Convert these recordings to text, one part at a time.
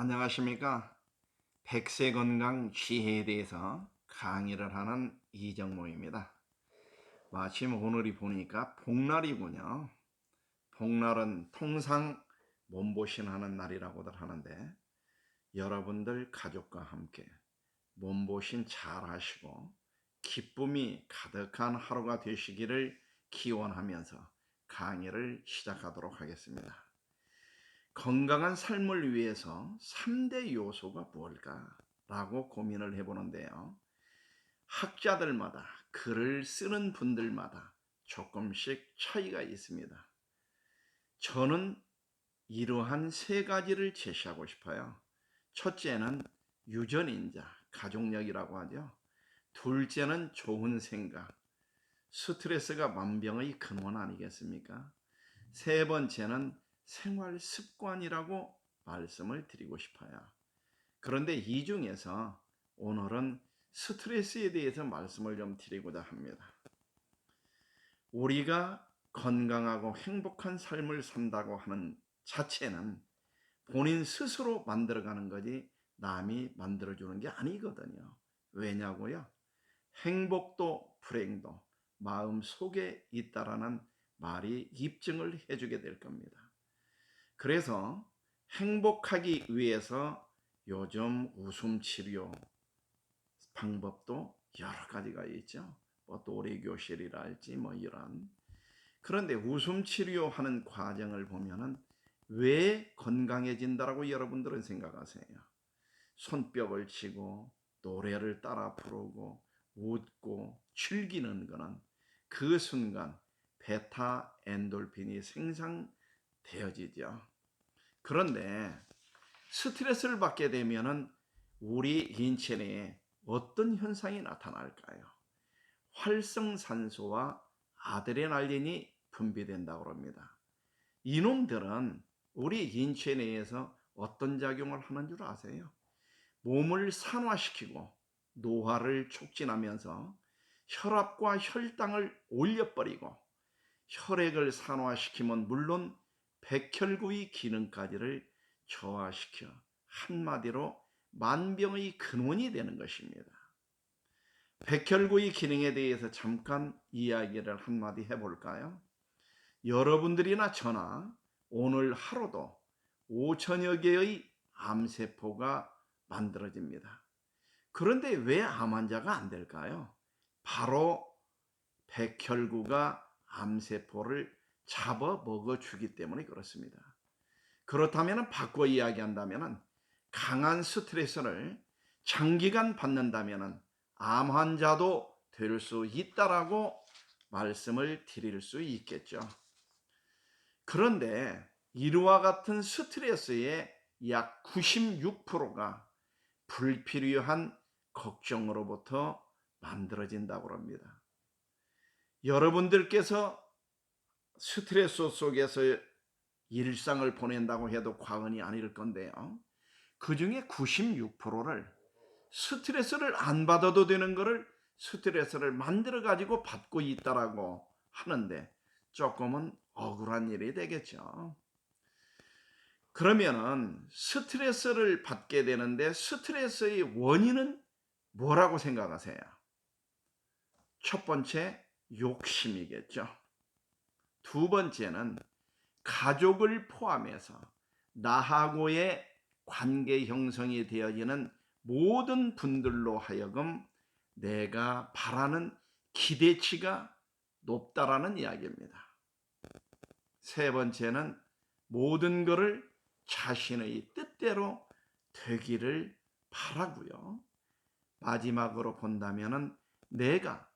안녕하십니까. 백세 건강 지혜에 대해서 강의를 하는 이정모입니다. 마침 오늘이 보니까 복날이군요. 복날은 통상 몸보신하는 날이라고들 하는데 여러분들 가족과 함께 몸보신 잘 하시고 기쁨이 가득한 하루가 되시기를 기원하면서 강의를 시작하도록 하겠습니다. 건강한 삶을 위해서 3대 요소가 무엇일까라고 고민을 해보는데요. 학자들마다 글을 쓰는 분들마다 조금씩 차이가 있습니다. 저는 이러한 세 가지를 제시하고 싶어요. 첫째는 유전인자, 가족력이라고 하죠. 둘째는 좋은 생각, 스트레스가 만병의 근원 아니겠습니까? 세 번째는 생활 습관이라고 말씀을 드리고 싶어요. 그런데 이 중에서 오늘은 스트레스에 대해서 말씀을 좀 드리고자 합니다. 우리가 건강하고 행복한 삶을 산다고 하는 자체는 본인 스스로 만들어가는 거지 남이 만들어주는 게 아니거든요. 왜냐고요? 행복도 불행도 마음 속에 있다라는 말이 입증을 해주게 될 겁니다. 그래서 행복하기 위해서 요즘 웃음 치료 방법도 여러 가지가 있죠. 뭐 또래 교실이랄지 뭐 이런. 그런데 웃음 치료하는 과정을 보면은 왜 건강해진다라고 여러분들은 생각하세요? 손뼉을 치고 노래를 따라 부르고 웃고 즐기는 거는 그 순간 베타 엔돌핀이 생산 되어지죠. 그런데 스트레스를 받게 되면은 우리 인체 내에 어떤 현상이 나타날까요? 활성산소와 아드레날린이 분비된다고 합니다. 이놈들은 우리 인체 내에서 어떤 작용을 하는 줄 아세요? 몸을 산화시키고 노화를 촉진하면서 혈압과 혈당을 올려버리고 혈액을 산화시키면 물론 백혈구의 기능까지를 저하시켜 한마디로 만병의 근원이 되는 것입니다. 백혈구의 기능에 대해서 잠깐 이야기를 한마디 해볼까요? 여러분들이나 저나 오늘 하루도 5천여 개의 암세포가 만들어집니다. 그런데 왜 암 환자가 안 될까요? 바로 백혈구가 암세포를 잡아 먹어 주기 때문에 그렇습니다. 그렇다면 바꿔 이야기한다면 강한 스트레스를 장기간 받는다면 암 환자도 될 수 있다라고 말씀을 드릴 수 있겠죠. 그런데 이와 같은 스트레스의 약 96%가 불필요한 걱정으로부터 만들어진다고 합니다. 여러분들께서 스트레스 속에서 일상을 보낸다고 해도 과언이 아닐 건데요. 그 중에 96%를 스트레스를 안 받아도 되는 것을 스트레스를 만들어 가지고 받고 있다라고 하는데 조금은 억울한 일이 되겠죠. 그러면은 스트레스를 받게 되는데 스트레스의 원인은 뭐라고 생각하세요? 첫 번째 욕심이겠죠. 두 번째는 가족을 포함해서 나하고의 관계 형성이 되어지는 모든 분들로 하여금 내가 바라는 기대치가 높다라는 이야기입니다. 세 번째는 모든 것을 자신의 뜻대로 되기를 바라고요. 마지막으로 본다면은 내가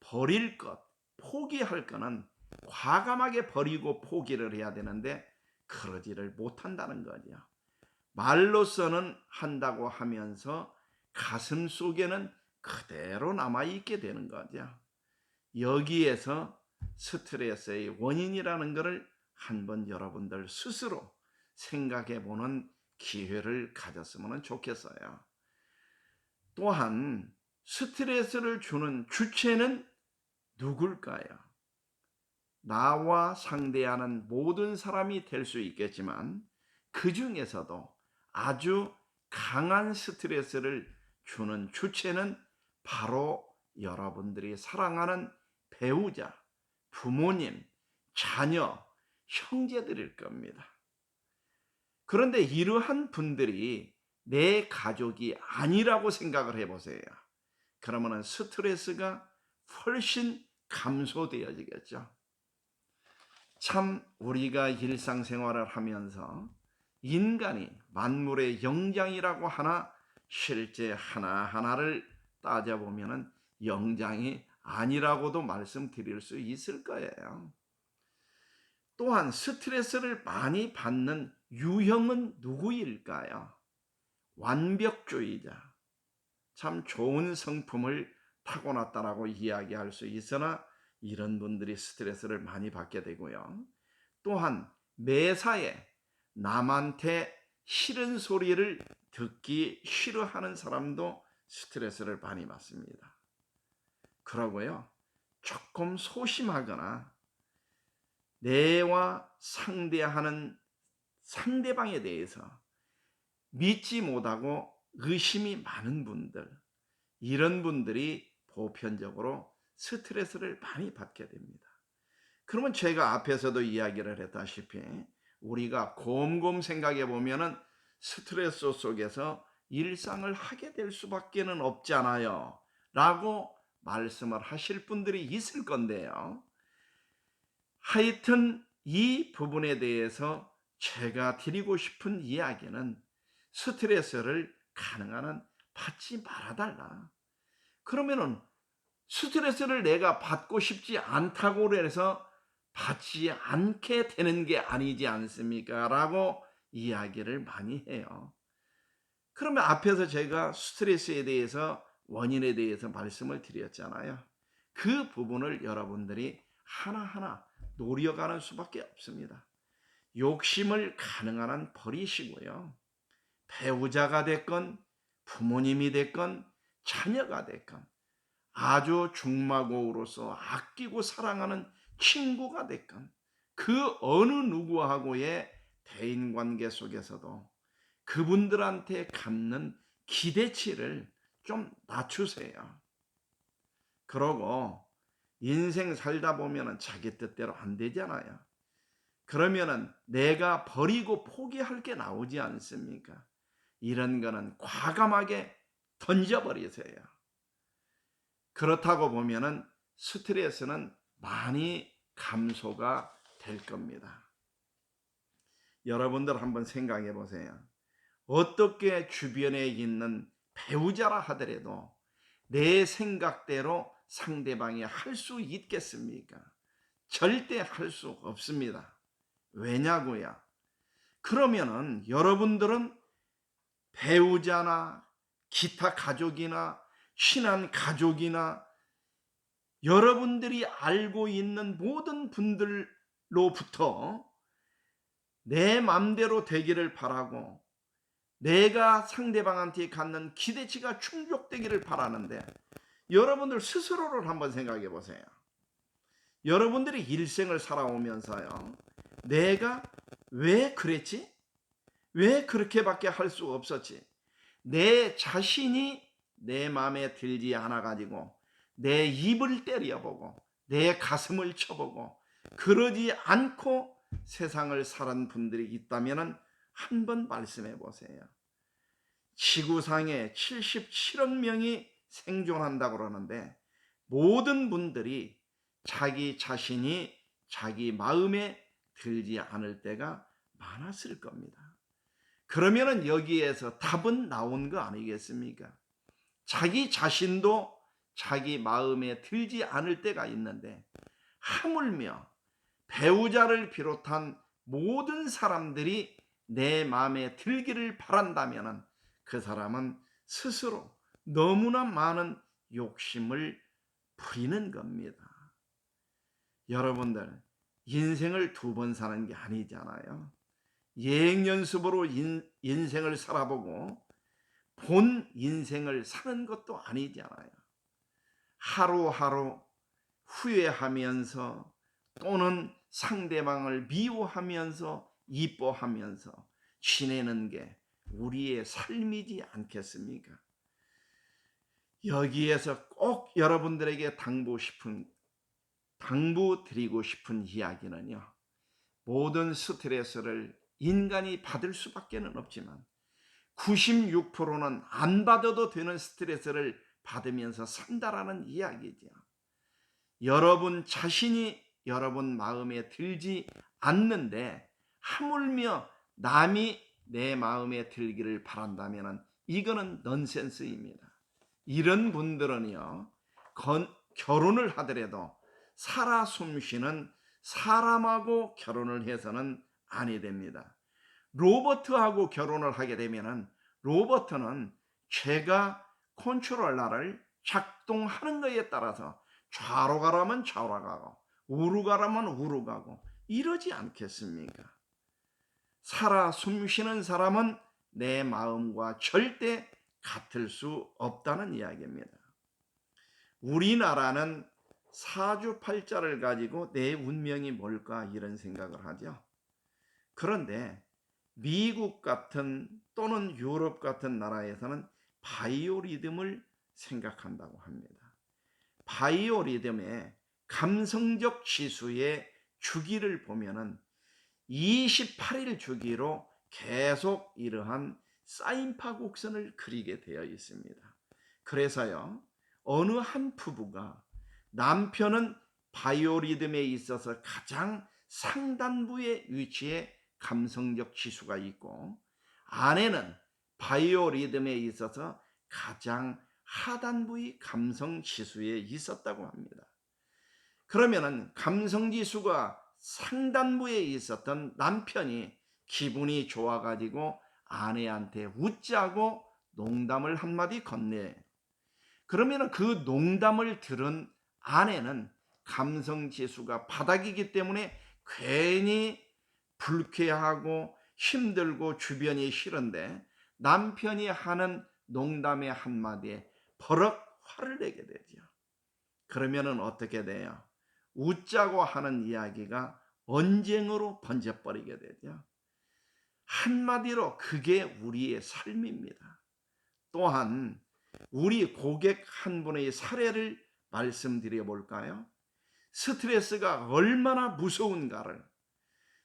버릴 것, 포기할 것은 과감하게 버리고 포기를 해야 되는데 그러지를 못한다는 거죠. 말로서는 한다고 하면서 가슴 속에는 그대로 남아있게 되는 거죠. 여기에서 스트레스의 원인이라는 것을 한번 여러분들 스스로 생각해 보는 기회를 가졌으면 좋겠어요. 또한 스트레스를 주는 주체는 누굴까요? 나와 상대하는 모든 사람이 될 수 있겠지만 그 중에서도 아주 강한 스트레스를 주는 주체는 바로 여러분들이 사랑하는 배우자, 부모님, 자녀, 형제들일 겁니다. 그런데 이러한 분들이 내 가족이 아니라고 생각을 해보세요. 그러면 스트레스가 훨씬 감소되어지겠죠. 참 우리가 일상생활을 하면서 인간이 만물의 영장이라고 하나 실제 하나하나를 따져보면 영장이 아니라고도 말씀드릴 수 있을 거예요. 또한 스트레스를 많이 받는 유형은 누구일까요? 완벽주의자. 참 좋은 성품을 타고났다라고 이야기할 수 있으나 이런 분들이 스트레스를 많이 받게 되고요. 또한 매사에 남한테 싫은 소리를 듣기 싫어하는 사람도 스트레스를 많이 받습니다. 그러고요. 조금 소심하거나 내와 상대하는 상대방에 대해서 믿지 못하고 의심이 많은 분들, 이런 분들이 보편적으로 스트레스를 많이 받게 됩니다. 그러면 제가 앞에서도 이야기를 했다시피 우리가 곰곰 생각해 보면은 스트레스 속에서 일상을 하게 될 수밖에는 없잖아요. 라고 말씀을 하실 분들이 있을 건데요. 하여튼 이 부분에 대해서 제가 드리고 싶은 이야기는 스트레스를 가능한 한 받지 말아달라. 그러면은 스트레스를 내가 받고 싶지 않다고 해서 받지 않게 되는 게 아니지 않습니까? 라고 이야기를 많이 해요. 그러면 앞에서 제가 스트레스에 대해서 원인에 대해서 말씀을 드렸잖아요. 그 부분을 여러분들이 하나하나 노려가는 수밖에 없습니다. 욕심을 가능한 한 버리시고요. 배우자가 됐건 부모님이 됐건 자녀가 됐건 아주 중마고우로서 아끼고 사랑하는 친구가 됐건 그 어느 누구하고의 대인 관계 속에서도 그분들한테 갖는 기대치를 좀 낮추세요. 그러고 인생 살다 보면은 자기 뜻대로 안 되잖아요. 그러면은 내가 버리고 포기할 게 나오지 않습니까? 이런 거는 과감하게 던져버리세요. 그렇다고 보면은 스트레스는 많이 감소가 될 겁니다. 여러분들 한번 생각해 보세요. 어떻게 주변에 있는 배우자라 하더라도 내 생각대로 상대방이 할 수 있겠습니까? 절대 할 수 없습니다. 왜냐고요? 그러면은 여러분들은 배우자나 기타 가족이나 친한 가족이나 여러분들이 알고 있는 모든 분들로부터 내 맘대로 되기를 바라고 내가 상대방한테 갖는 기대치가 충족되기를 바라는데 여러분들 스스로를 한번 생각해 보세요. 여러분들이 일생을 살아오면서요. 내가 왜 그랬지? 왜 그렇게밖에 할 수 없었지? 내 자신이 내 마음에 들지 않아 가지고 내 입을 때려보고 내 가슴을 쳐보고 그러지 않고 세상을 살은 분들이 있다면 한번 말씀해 보세요. 지구상에 77억 명이 생존한다고 그러는데 모든 분들이 자기 자신이 자기 마음에 들지 않을 때가 많았을 겁니다. 그러면은 여기에서 답은 나온 거 아니겠습니까? 자기 자신도 자기 마음에 들지 않을 때가 있는데 하물며 배우자를 비롯한 모든 사람들이 내 마음에 들기를 바란다면 그 사람은 스스로 너무나 많은 욕심을 부리는 겁니다. 여러분들, 인생을 두 번 사는 게 아니잖아요. 예행 연습으로 인, 인생을 살아보고 본 인생을 사는 것도 아니잖아요. 하루하루 후회하면서 또는 상대방을 미워하면서 이뻐하면서 지내는 게 우리의 삶이지 않겠습니까? 여기에서 꼭 여러분들에게 당부 싶은 당부 드리고 싶은 이야기는요. 모든 스트레스를 인간이 받을 수밖에 는 없지만 96%는 안 받아도 되는 스트레스를 받으면서 산다라는 이야기죠. 여러분 자신이 여러분 마음에 들지 않는데 하물며 남이 내 마음에 들기를 바란다면 이거는 넌센스입니다. 이런 분들은요, 건, 결혼을 하더라도 살아 숨쉬는 사람하고 결혼을 해서는 아니 됩니다. 로버트하고 결혼을 하게 되면은 로버트는 제가 컨트롤러를 작동하는 것에 따라서 좌로 가라면 좌로 가고 우로 가라면 우로 가고 이러지 않겠습니까? 살아 숨쉬는 사람은 내 마음과 절대 같을 수 없다는 이야기입니다. 우리나라는 사주팔자를 가지고 내 운명이 뭘까 이런 생각을 하죠. 그런데 미국 같은 또는 유럽 같은 나라에서는 바이오리듬을 생각한다고 합니다. 바이오리듬의 감성적 지수의 주기를 보면은 28일 주기로 계속 이러한 사인파 곡선을 그리게 되어 있습니다. 그래서요, 어느 한 부부가 남편은 바이오리듬에 있어서 가장 상단부의 위치에 감성적 지수가 있고 아내는 바이오 리듬에 있어서 가장 하단부의 감성 지수에 있었다고 합니다. 그러면은 감성 지수가 상단부에 있었던 남편이 기분이 좋아가지고 아내한테 웃자고 농담을 한마디 건네. 그러면 그 농담을 들은 아내는 감성 지수가 바닥이기 때문에 괜히 불쾌하고 힘들고 주변이 싫은데 남편이 하는 농담의 한마디에 버럭 화를 내게 되죠. 그러면은 어떻게 돼요? 웃자고 하는 이야기가 언쟁으로 번져버리게 되죠. 한마디로 그게 우리의 삶입니다. 또한 우리 고객 한 분의 사례를 말씀드려 볼까요? 스트레스가 얼마나 무서운가를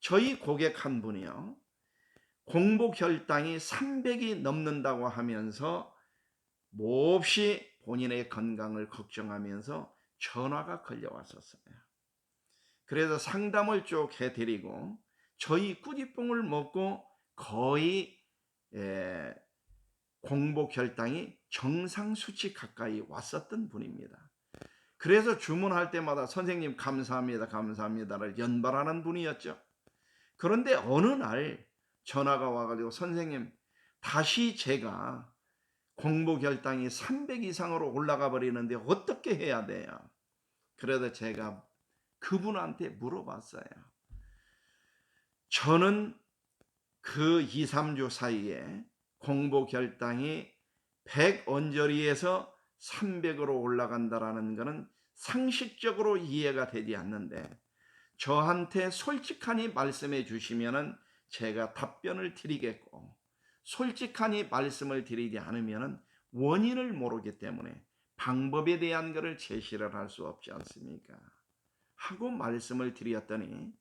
저희 고객 한 분이요. 공복 혈당이 300이 넘는다고 하면서 몹시 본인의 건강을 걱정하면서 전화가 걸려왔었어요. 그래서 상담을 쭉 해드리고 저희 꾸지뽕을 먹고 거의 예, 공복 혈당이 정상 수치 가까이 왔었던 분입니다. 그래서 주문할 때마다 선생님 감사합니다, 감사합니다를 연발하는 분이었죠. 그런데 어느 날 전화가 와가지고 선생님 다시 제가 공복 혈당이 300 이상으로 올라가 버리는데 어떻게 해야 돼요? 그래서 제가 그분한테 물어봤어요. 저는 그 2, 3주 사이에 공복 혈당이 100 언저리에서 300으로 올라간다라는 것은 상식적으로 이해가 되지 않는데 저한테 솔직하니 말씀해 주시면은 제가 답변을 드리겠고 솔직하니 말씀을 드리지 않으면은 원인을 모르기 때문에 방법에 대한 것을 제시를 할 수 없지 않습니까? 하고 말씀을 드렸더니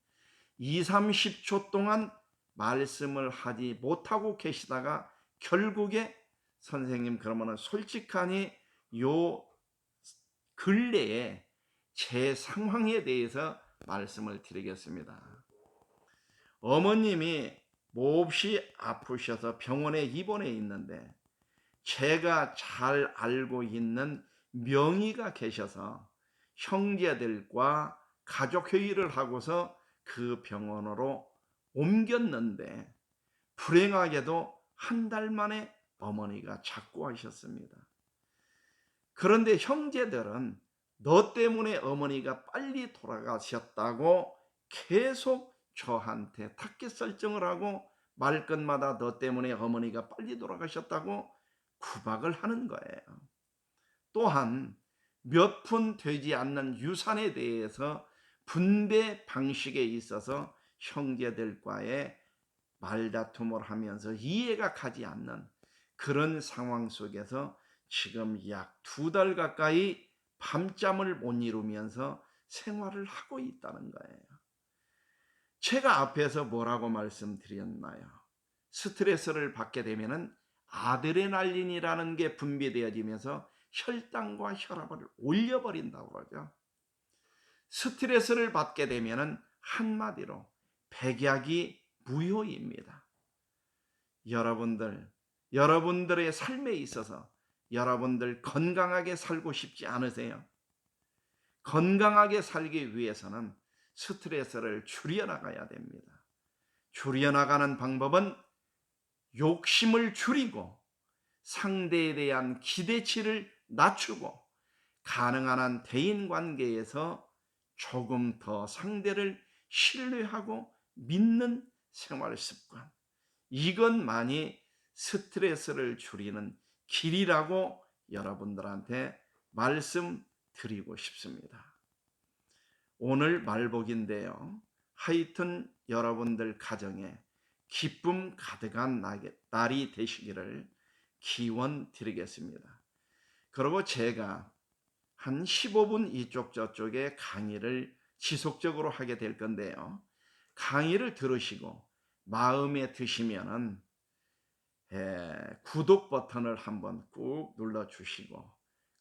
2, 30초 동안 말씀을 하지 못하고 계시다가 결국에 선생님 그러면은 솔직하니 요 근래에 제 상황에 대해서 말씀을 드리겠습니다. 어머님이 몹시 아프셔서 병원에 입원해 있는데 제가 잘 알고 있는 명의가 계셔서 형제들과 가족 회의를 하고서 그 병원으로 옮겼는데 불행하게도 한 달 만에 어머니가 작고하셨습니다. 그런데 형제들은 너 때문에 어머니가 빨리 돌아가셨다고 계속 저한테 타켓 설정을 하고 말끝마다 너 때문에 어머니가 빨리 돌아가셨다고 구박을 하는 거예요. 또한 몇 푼 되지 않는 유산에 대해서 분배 방식에 있어서 형제들과의 말다툼을 하면서 이해가 가지 않는 그런 상황 속에서 지금 약 두 달 가까이 밤잠을 못 이루면서 생활을 하고 있다는 거예요. 제가 앞에서 뭐라고 말씀드렸나요? 스트레스를 받게 되면은 아드레날린이라는 게 분비되어지면서 혈당과 혈압을 올려버린다고 그러죠. 스트레스를 받게 되면은 한마디로 백약이 무효입니다. 여러분들, 여러분들의 삶에 있어서 여러분들 건강하게 살고 싶지 않으세요? 건강하게 살기 위해서는 스트레스를 줄여나가야 됩니다. 줄여나가는 방법은 욕심을 줄이고 상대에 대한 기대치를 낮추고 가능한 한 대인 관계에서 조금 더 상대를 신뢰하고 믿는 생활 습관. 이것만이 스트레스를 줄이는 길이라고 여러분들한테 말씀드리고 싶습니다. 오늘 말복인데요. 하여튼 여러분들 가정에 기쁨 가득한 날이 되시기를 기원 드리겠습니다. 그리고 제가 한 15분 이쪽 저쪽에 강의를 지속적으로 하게 될 건데요. 강의를 들으시고 마음에 드시면은 에, 구독 버튼을 한번 꾹 눌러 주시고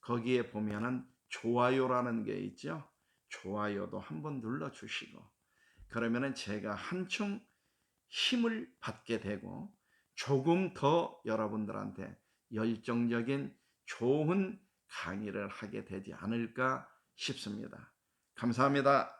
거기에 보면은 좋아요라는 게 있죠. 좋아요도 한번 눌러 주시고 그러면은 제가 한층 힘을 받게 되고 조금 더 여러분들한테 열정적인 좋은 강의를 하게 되지 않을까 싶습니다. 감사합니다.